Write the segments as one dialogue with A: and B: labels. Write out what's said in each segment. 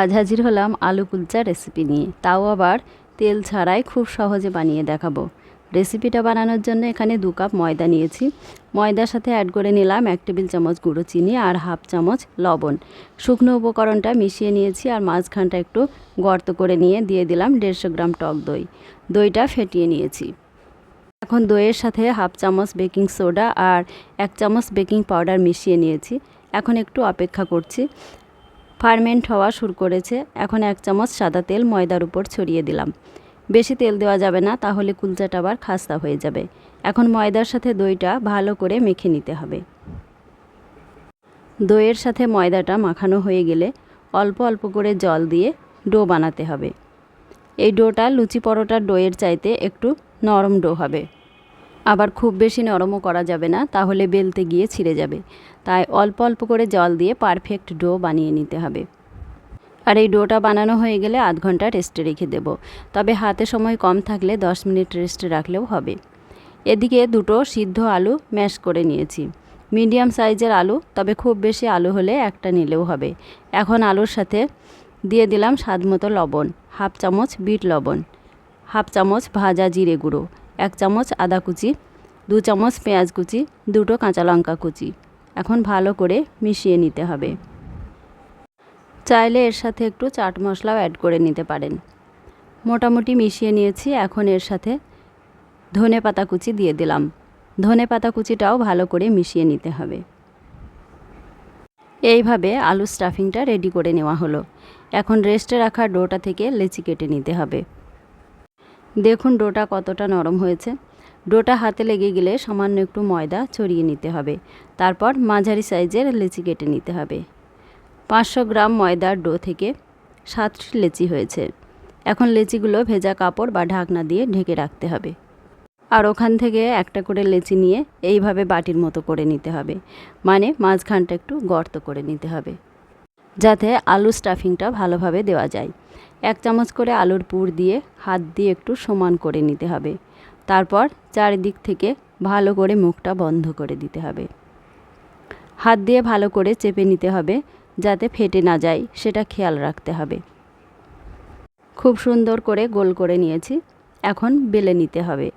A: আজ হাজির হলাম আলু কুলচা রেসিপি নিয়ে। তাও আবার তেল ছাড়াই খুব সহজে বানিয়ে দেখাবো। রেসিপিটা বানানোর জন্য এখানে দু কাপ ময়দা নিয়েছি। ময়দার সাথে অ্যাড করে নিলাম এক টেবিল চামচ গুঁড়ো চিনি আর হাফ চামচ লবণ। শুকনো উপকরণটা মিশিয়ে নিয়েছি আর মাঝখানটা একটু গর্ত করে নিয়ে দিয়ে দিলাম দেড়শো গ্রাম টক দই। দইটা ফেটিয়ে নিয়েছি। এখন দইয়ের সাথে হাফ চামচ বেকিং সোডা আর এক চামচ বেকিং পাউডার মিশিয়ে নিয়েছি। এখন একটু অপেক্ষা করছি। ফার্মেন্ট হওয়া শুরু করেছে। এখন এক চামচ সাদা তেল ময়দার উপর ছড়িয়ে দিলাম। বেশি তেল দেওয়া যাবে না, তাহলে কুলচাটা আবার খাস্তা হয়ে যাবে। এখন ময়দার সাথে দইটা ভালো করে মেখে নিতে হবে। দইয়ের সাথে ময়দাটা মাখানো হয়ে গেলে অল্প অল্প করে জল দিয়ে ডো বানাতে হবে। এই ডোটা লুচি পরোটার ডোয়ের চাইতে একটু নরম ডো হবে। আবার খুব বেশি নরমও করা যাবে না, তাহলে বেলতে গিয়ে ছিঁড়ে যাবে। তাই অল্প অল্প করে জল দিয়ে পারফেক্ট ডো বানিয়ে নিতে হবে। আর এই ডোটা বানানো হয়ে গেলে আধ ঘণ্টা রেস্টে রেখে দেব। তবে হাতে সময় কম থাকলে দশ মিনিট রেস্টে রাখলেও হবে। এদিকে দুটো সিদ্ধ আলু ম্যাশ করে নিয়েছি। মিডিয়াম সাইজের আলু, তবে খুব বেশি আলু হলে একটা নিলেও হবে। এখন আলুর সাথে দিয়ে দিলাম স্বাদ মতো লবণ, হাফ চামচ বিট লবণ, হাফ চামচ ভাজা জিরে গুঁড়ো। এক চামচ আদা কুচি, দু চামচ পেঁয়াজ কুচি, দুটো কাঁচা লঙ্কা কুচি। এখন ভালো করে মিশিয়ে নিতে হবে। চাইলে এর সাথে একটু চাট মশলাও অ্যাড করে নিতে পারেন। মোটামুটি মিশিয়ে নিয়েছি, এখন এর সাথে ধনে পাতা কুচি দিয়ে দিলাম। ধনে পাতা কুচিটাও ভালো করে মিশিয়ে নিতে হবে। এইভাবে আলু স্টাফিংটা রেডি করে নেওয়া হলো। এখন রেস্টে রাখা ডোটা থেকে লেচি কেটে নিতে হবে। দেখুন ডোটা কতটা নরম হয়েছে। ডোটা হাতে লেগে গেলে সামান্য একটু ময়দা ছড়িয়ে নিতে হবে। তারপর মাঝারি সাইজের লেচি কেটে নিতে হবে। পাঁচশো গ্রাম ময়দার ডো থেকে সাতটি লেচি হয়েছে। এখন লেচিগুলো ভেজা কাপড় বা ঢাকনা দিয়ে ঢেকে রাখতে হবে। আর ওখান থেকে একটা করে লেচি নিয়ে এইভাবে বাটির মতো করে নিতে হবে। মানে মাঝখানটা একটু গর্ত করে নিতে হবে। যাতে আলু স্টাফিংটা ভালোভাবে দেওয়া যায়। এক চামচ করে আলুর পুর দিয়ে হাত দিয়ে একটু সমান করে নিতে হবে। তারপর চারিদিক থেকে ভালো করে মুখটা বন্ধ করে দিতে হবে। হাত দিয়ে ভালো করে চেপে নিতে হবে যাতে ফেটে না যায়, সেটা খেয়াল রাখতে হবে। খুব সুন্দর করে গোল করে নিয়েছি, এখন বেলে নিতে হবে।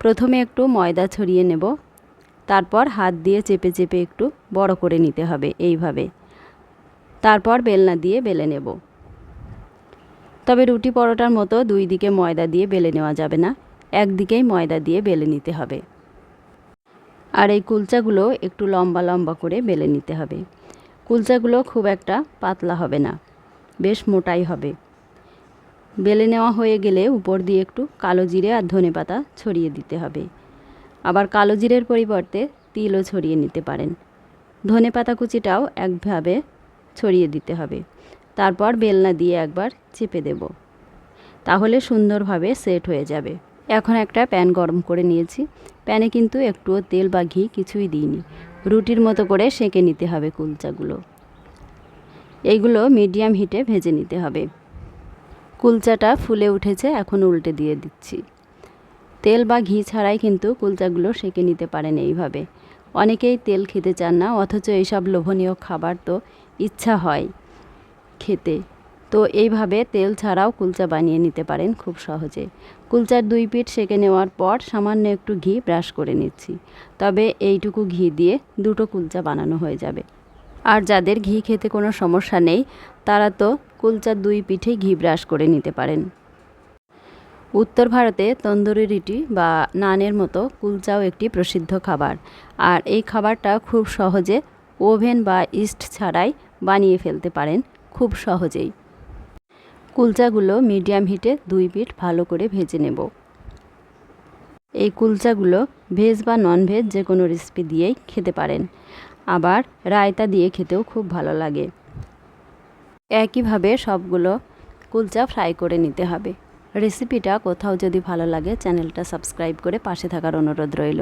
A: প্রথমে একটু ময়দা ছড়িয়ে নেব, তারপর হাত দিয়ে চেপে চেপে একটু বড় করে নিতে হবে এইভাবে। তারপর বেলনা দিয়ে বেলে নেব। তবে রুটি পরোটার মতো দুই দিকে ময়দা দিয়ে বেলে নেওয়া যাবে না একদিকেই ময়দা দিয়ে বেলে নিতে হবে। আর এই কুলচাগুলো একটু লম্বা লম্বা করে বেলে নিতে হবে। কুলচাগুলো খুব একটা পাতলা হবে না, বেশ মোটাই হবে। বেলে নেওয়া হয়ে গেলে উপর দিয়ে একটু কালো জিরে আর ধনে পাতা ছড়িয়ে দিতে হবে। আবার কালো জিরের পরিবর্তে তিলও ছড়িয়ে নিতে পারেন। ধনে পাতা কুচিটাও একভাবে ছড়িয়ে দিতে হবে। তারপর বেলনা দিয়ে একবার চেপে দেব। তাহলে সুন্দরভাবে সেট হয়ে যাবে। এখন একটা প্যান গরম করে নিয়েছি। প্যানে কিন্তু একটুও তেল বা ঘি কিছুই দিইনি। রুটির মতো করে সেঁকে নিতে হবে কুলচাগুলো। এইগুলো মিডিয়াম হিটে ভেজে নিতে হবে। কুলচাটা ফুলে উঠেছে, এখন উল্টে দিয়ে দিচ্ছি। তেল বা ঘি ছাড়াই কিন্তু কুলচাগুলো সেঁকে নিতে পারেন এইভাবে। অনেকেই তেল খেতে চান না, অথচ এইসব লোভনীয় খাবার তো ইচ্ছা হয়। খেতে। তো এইভাবে তেল ছাড়াও কুলচা বানিয়ে নিতে পারেন খুব সহজে। কুলচার দুই পিঠ সেঁকে নেওয়ার পর সামান্য একটু ঘি ব্রাশ করে নিচ্ছি। তবে এইটুকু ঘি দিয়ে দুটো কুলচা বানানো হয়ে যাবে। আর যাদের ঘি খেতে কোনো সমস্যা নেই, তারা তো কুলচার দুই পিঠেই ঘি ব্রাশ করে নিতে পারেন। উত্তর ভারতে তন্দুরি রুটি বা নানের মতো কুলচাও একটি প্রসিদ্ধ খাবার। আর এই খাবারটা খুব সহজে ওভেন বা ইস্ট ছাড়াই বানিয়ে ফেলতে পারেন। খুব সহজেই। কুলচাগুলো মিডিয়াম হিটে দুই পিঠ ভালো করে ভেজে নেব। এই কুলচাগুলো ভেজ বা নন ভেজ যে কোনো রেসিপি দিয়েই খেতে পারেন। আবার রায়তা দিয়ে খেতেও খুব ভালো লাগে। একইভাবে সবগুলো কুলচা ফ্রাই করে নিতে হবে। রেসিপিটা কোথাও যদি ভালো লাগে, চ্যানেলটা সাবস্ক্রাইব করে পাশে থাকার অনুরোধ রইল।